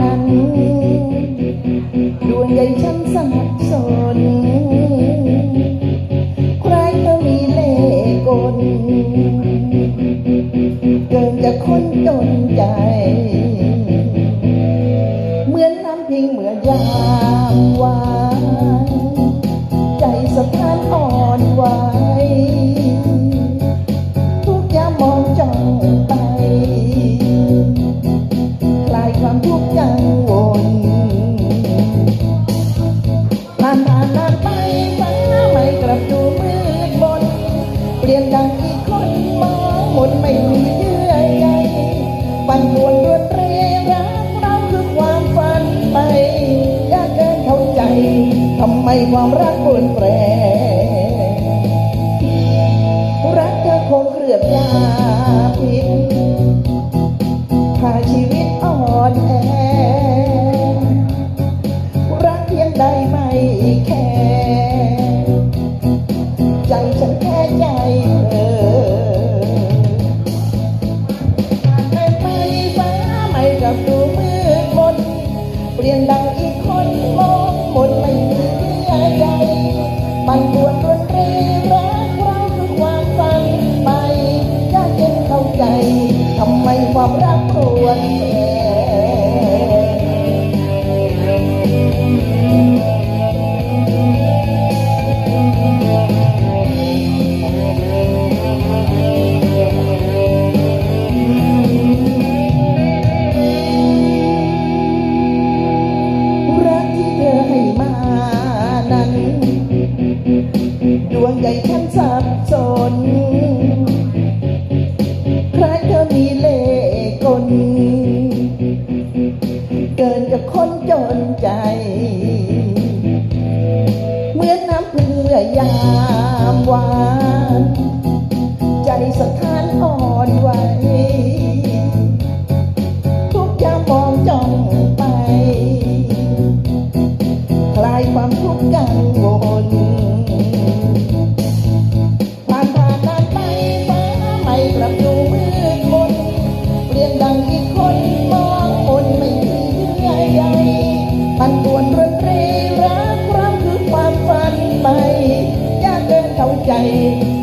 นั้นดวงใหญ่ฉันสับสนใครก็มีเล่กลเกินจะคนจนใจ เหมือนน้ำพิงเหมือนยามวา นดังอีกคนมองหมดไม่มีเยื่อใยปั่นปวนรวยเรรักเราคือความฝันไปยากเกินเข้าใจทำไมความรักปวนแปร ลี่ยนดังอีกคนมองหมดไม่มีเยื่อใยมันปวดรนเรรักเราคือความฝันไปยากเย็นเข้าใจทำไมความรักปวด วงใจฉันสับสนใครเธอมีเล่ห์กลเกินกับคนจนใจ เหมือนน้ำพึ่งเมื่อยามวาน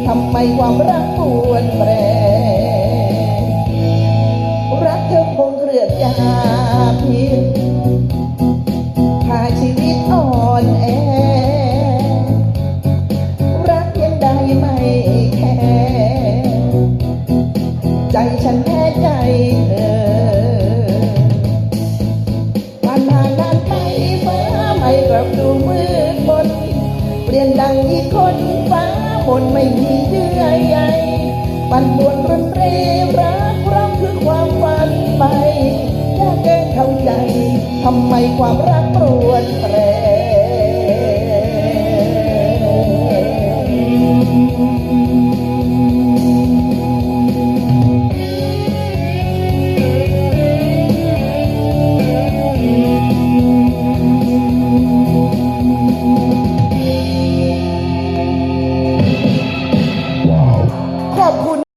ทำไมความรักปวนแปร รักเธอคงเครือบยาพิษพาชีวิตอ่อนแอ รักยังใดไม่แค่ ใจฉันแพ้ใจเธอผ่านผ่านนานไปฟ้าไม่กลับดูมืดมนเปลี่ยนดังอีกคน คนไม่มีเยื่อใยปั่นป่วนรนเรรักเราคือความฝันไปยากเกินเข้าใจทำไมความรักปรวนแปร